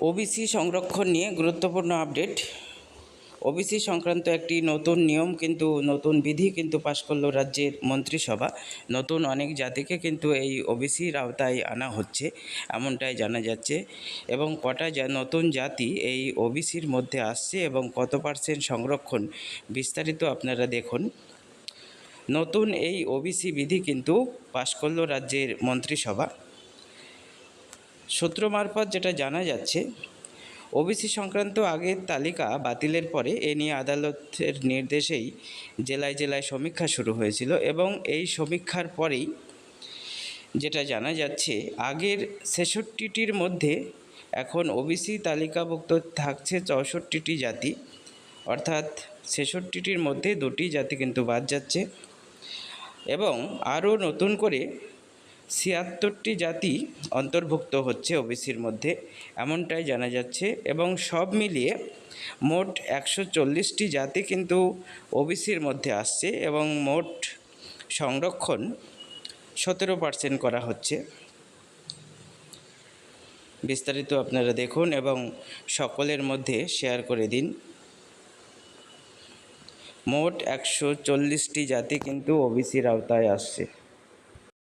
OBC সংরক্ষণ নিয়ে গুরুত্বপূর্ণ আপডেট। ওবিসি সংক্রান্ত একটি নতুন নিয়ম কিন্তু, নতুন বিধি কিন্তু পাশ করল রাজ্যের মন্ত্রিসভা। নতুন অনেক জাতিকে কিন্তু এই ওবিসির আওতায় আনা হচ্ছে, এমনটাই জানা যাচ্ছে। এবং কটা নতুন জাতি এই ওবিসির মধ্যে আসছে এবং কত পার্সেন্ট সংরক্ষণ বিস্তারিত আপনারা দেখুন। নতুন এই ওবিসি বিধি কিন্তু পাশ করল রাজ্যের মন্ত্রিসভা। সূত্র মারফত যেটা জানা যাচ্ছে, ওবিসি সংক্রান্ত আগের তালিকা বাতিলের পরে এ নিয়ে আদালতের নির্দেশেই জেলায় জেলায় সমীক্ষা শুরু হয়েছিল এবং এই সমীক্ষার পরেই যেটা জানা যাচ্ছে, আগের ছেষট্টিটির মধ্যে এখন ওবিসি তালিকাভুক্ত থাকছে চৌষট্টিটি জাতি। অর্থাৎ ছেষট্টিটির মধ্যে দুটি জাতি কিন্তু বাদ যাচ্ছে এবং আরও নতুন করে ছিয়াত্তরটি জাতি অন্তর্ভুক্ত হচ্ছে ওবিসির মধ্যে, এমনটাই জানা যাচ্ছে। এবং সব মিলিয়ে মোট একশো চল্লিশটি জাতি কিন্তু ওবিসির মধ্যে আসছে এবং মোট সংরক্ষণ সতেরো পার্সেন্ট করা হচ্ছে। বিস্তারিত আপনারা দেখুন এবং সকলের মধ্যে শেয়ার করে দিন। মোট একশো চল্লিশটি জাতি কিন্তু ওবিসির আওতায় আসছে।